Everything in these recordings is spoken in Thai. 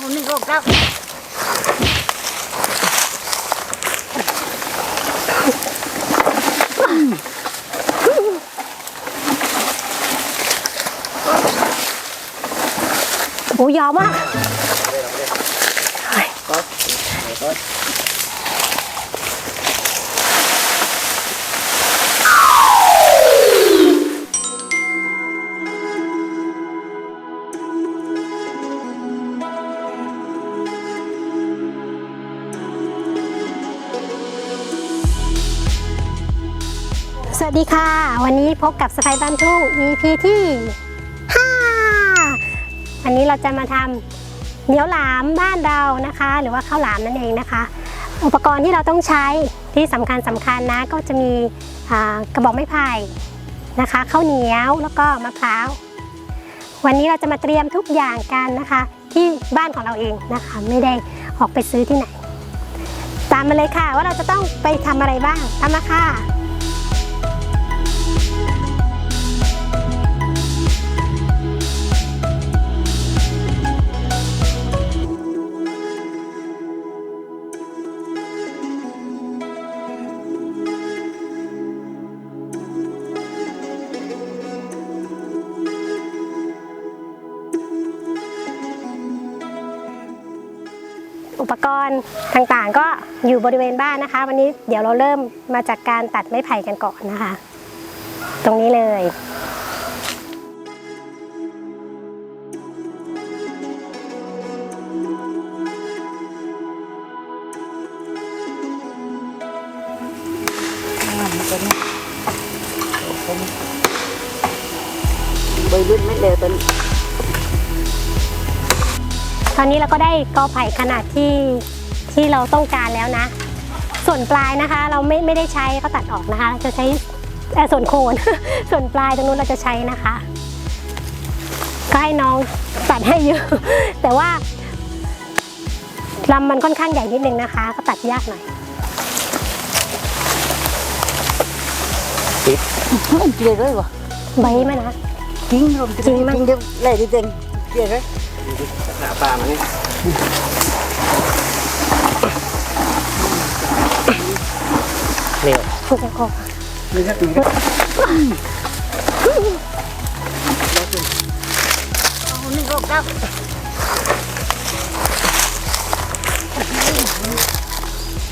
อานี่ก็ครับโอ้ยาวมาก สวัสดีค่ะ วันนี้พบกับสไปบ้านทุ่ง EP ที่5วันนี้เราจะมาทำเหนียวหลามบ้านเรานะคะ หรือว่าข้าวหลามนั่นเองนะคะ อุปกรณ์ที่เราต้องใช้ที่สำคัญสำคัญนะ ก็จะมีกระบอกไม้ไผ่นะคะข้าวเหนียวแล้วก็มะพร้าววันนี้เราจะมาเตรียมทุกอย่างกันนะคะ ที่บ้านของเราเองนะคะ ไม่ได้ออกไปซื้อที่ไหน ตามมาเลยค่ะว่าเราจะต้องไปทำอะไรบ้างตามมาค่ะ อุปกรณ์ต่างๆ ก็อยู่บริเวณบ้านนะคะ วันนี้เดี๋ยวเราเริ่มมาจากการตัดไม้ไผ่กันก่อนนะคะ ตรงนี้เลยใบรุ่นไม่เร็วตอน ตอนนี้เราก็ได้กอไผ่ขนาดที่ที่เราต้องการแล้วนะ ส่วนปลายนะคะ เราไม่ไม่ได้ใช้ก็ตัดออกนะคะ จะใช้เอ่อส่วนโคนส่วนปลายตรงนู้นเราจะใช้นะคะก็ให้น้องตัดให้เยอะแต่ว่าลำมันค่อนข้างใหญ่นิดนึงนะคะ ก็ตัดยากหน่อยเกลียดเลยวะใบมันนะจริงรวมจริงมั้ยจริงเดี๋ยวไล่ดิเจงเกลียดเลย หน้าปลามันนี่นี่คุณจะโคกนี่ครับนี่ครับเอานี่ก็ครับ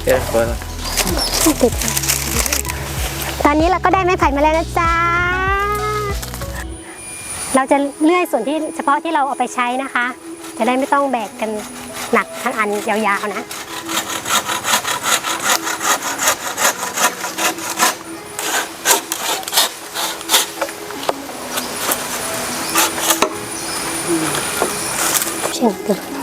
เดี๋ยวเปิดติดตอนนี้เราก็ได้ไม้ไผ่มาแล้วนะจ๊ะ เราจะเลื่อยส่วนที่เฉพาะที่เราเอาไปใช้นะคะ จะได้ไม่ต้องแบกกันหนักทั้งอันยาวๆนะเช่นกันท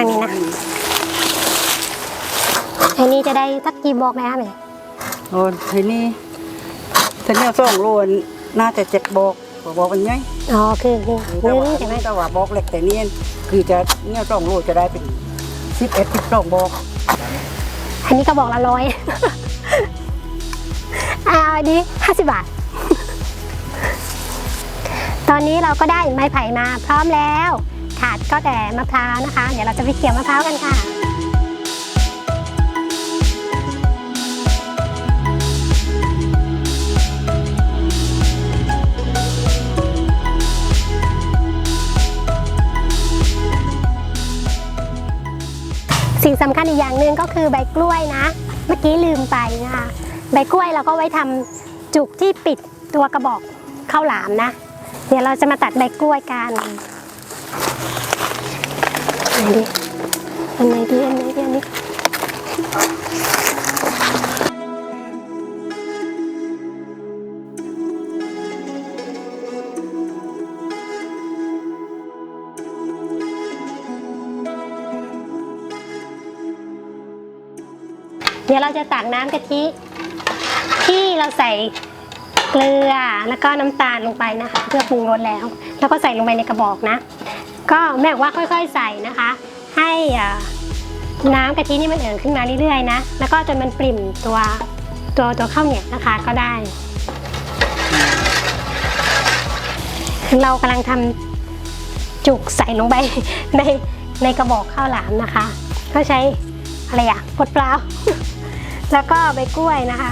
างนี้นะอันนี้จะได้สักกี่บอกไหมคะแม่โอ้ทีนี้ทีนี้สองโลนน่าจะเจ็ดบอกบอกมันไงอ๋อคือคือนึ่ใช่ไหมแต่ว่าบอกเล็กแต่เนี่ยคือจะเนี่ยสองโลจะได้เป็นสิบเอ็ดสิบสองบอก อันนี้ก็บอกละร้อยอาอันนี้ห้าสิบบาท ตอนนี้เราก็ได้ไม้ไผ่มาพร้อมแล้ว ขาดก็แต่มะพร้าวนะคะ เดี๋ยวเราจะไปเกี่ยวมะพร้าวกันค่ะสิ่งสำคัญอีกอย่างหนึ่งก็คือใบกล้วยนะ เมื่อกี้ลืมไปนะคะใบกล้วยเราก็ไว้ทำจุกที่ปิดตัวกระบอกข้าวหลามนะ เดี๋ยวเราจะมาตัดใบกล้วยกัน อันไหนดีอันไหนดีอันไหนดีอันนี้เดี๋ยวเราจะตักน้ำกะทิที่เราใส่เกลือแล้วก็น้ำตาลลงไปนะคะ เพื่อปรุงรสแล้ว แล้วก็ใส่ลงไปในกระบอกนะ ก็แม่ว่าค่อยๆใส่นะคะ ให้น้ำกะทินี่มันเอ่อขึ้นมาเรื่อยๆนะ แล้วก็จนมันปริ่มตัวตัวตัวข้าวเหนียวนะคะก็ได้ เรากำลังทำจุกใส่ลงไปในในกระบอกข้าวหลามนะคะก็ใช้อะไรอะปดเปล่าแล้วก็ใบกล้วยนะคะ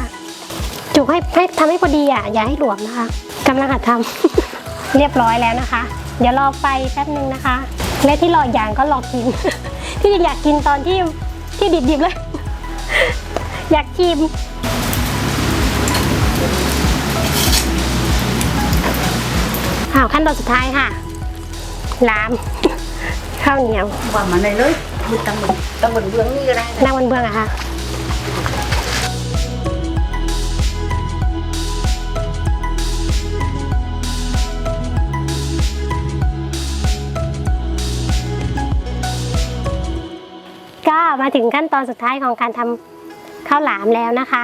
จุกให้ให้ทำให้พอดีอะอย่าให้หลวมนะคะกำลังหัดทำเรียบร้อยแล้วนะคะ เดี๋ยวรอไฟแป๊บนึงนะคะ และที่รออย่างก็รอกิน ที่อยากกินตอนที่ที่ดิบๆเลย อยากชิมอ้าวขั้นตอนสุดท้ายค่ะลาม ข้าวเหนียวว่ามาในเลยมือตั้งบนตั้งบนเบื้องนี่ก็ได้นั่งบนเบื้องอะคะ มาถึงขั้นตอนสุดท้ายของการทำข้าวหลามแล้วนะคะ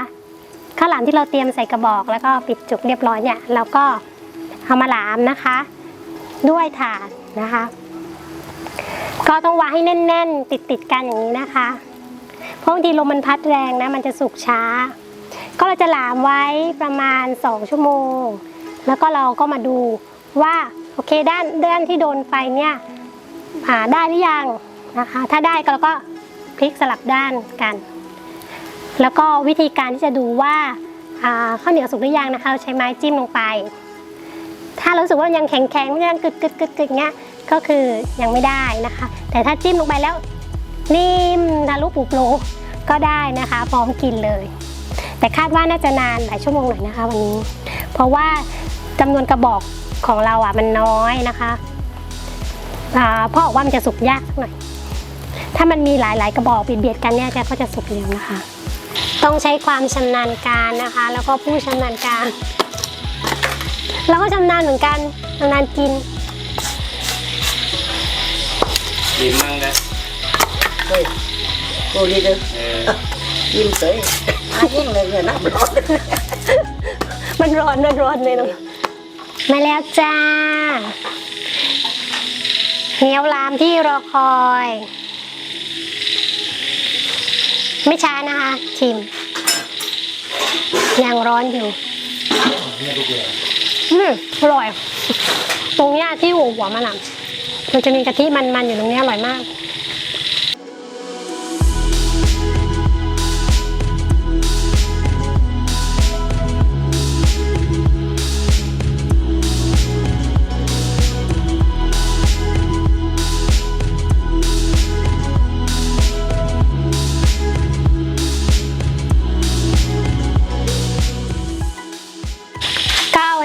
ข้าวหลามที่เราเตรียมใส่กระบอกแล้วก็ปิดจุกเรียบร้อยเนี่ยเราก็เอามาหลามนะคะ ด้วยถ่านนะคะ ก็ต้องวางให้แน่น ๆ ติดๆกันอย่างนี้นะคะเพราะบางทีลมมันพัดแรงนะมันจะสุกช้า ก็เราจะหลามไว้ประมาณ 2 ชั่วโมง แล้วก็เราก็มาดูว่าโอเคด้านด้านที่โดนไฟเนี่ยอ่าได้หรือยังนะคะ ถ้าได้ก็เราก็ พลิกสลับด้านกัน แล้วก็วิธีการที่จะดูว่าาข้าวเหนียวสุกหรือยังนะคะเราใช้ไม้จิ้มลงไป ถ้ารู้สึกว่ายังแข็งแข็งๆยังกึดกึดกึดกึดเงี้ยก็คือยังไม่ได้นะคะ แต่ถ้าจิ้มลงไปแล้วนิ่มทะลุปุโปรก็ได้นะคะพร้อมกินเลย แต่คาดว่าน่าจะนานหลายชั่วโมงหน่อยนะคะวันนี้ เพราะว่าจำนวนกระบอกของเราอะมันน้อยนะคะอ่าเพราะว่ามันจะสุกยากหน่อย ถ้ามันมีหลาย ๆ กระบอกเบียดๆกันเนี่ยก็จะสุกเร็วนะคะ ต้องใช้ความชำนาญการนะคะ แล้วก็ผู้ชำนาญการเราก็ชำนาญเหมือนกันชำนาญกินยิ้มมั่งนะเฮ้ยโอ้ดีเลยเออยิ้มสวยอายิ่งเลยเนี่ยนะร้อนมันร้อนมันร้อนเลยเนอะมาแล้วจ้าเหนียวลามที่รอคอย ไม่ช้านะคะชิมยังร้อนอยู่อืมอร่อย ตรงเนี้ยที่หัวหัวมันอะมันจะมีกะทิมันๆอยู่ตรงเนี้ยอร่อยมาก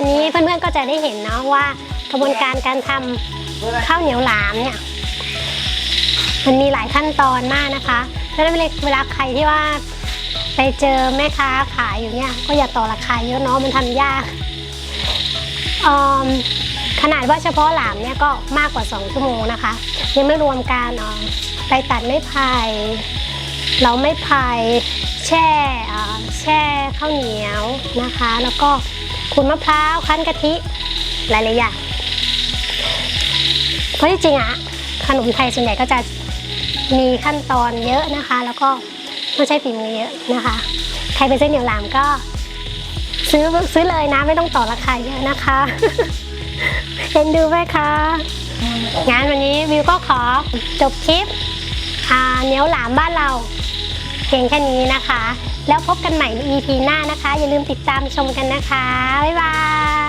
นี้เพื่อนๆก็จะได้เห็นเนาะว่ากระบวนการการทำข้าวเหนียวหลามเนี่ยมันมีหลายขั้นตอนมากนะคะเพราะฉะนั้นเวลาใครที่ว่าไปเจอแม่ค้าขายอยู่เนี่ยก็อย่าต่อราคาเยอะเนาะมันทำยากอืมขนาดว่าเฉพาะหลามเนี่ยก็มากกว่า 2 ชั่วโมงนะคะ ยังไม่รวมการออไปตัดไม้ไผ่เราไม้ไผ่แช่แช่ข้าวเหนียวนะคะ แล้วก็ ขูดมะพร้าวคั้นกะทิหลายๆอย่างเพราะที่จริงอะขนมไทยส่วนใหญ่ก็จะมีขั้นตอนเยอะนะคะ แล้วก็ต้องใช้ฝีมือเยอะนะคะ ใครเป็นเส้นเหนียวหลามก็ ซื้อซื้อเลยนะไม่ต้องต่อราคาเยอะนะคะเห็นดูไหมคะงานวันนี้วิวก็ขอจบคลิปเหนียวหลามบ้านเรา เพียงแค่นี้นะคะ แล้วพบกันใหม่ใน EP หน้านะคะ อย่าลืมติดตามชมกันนะคะ บ๊ายบาย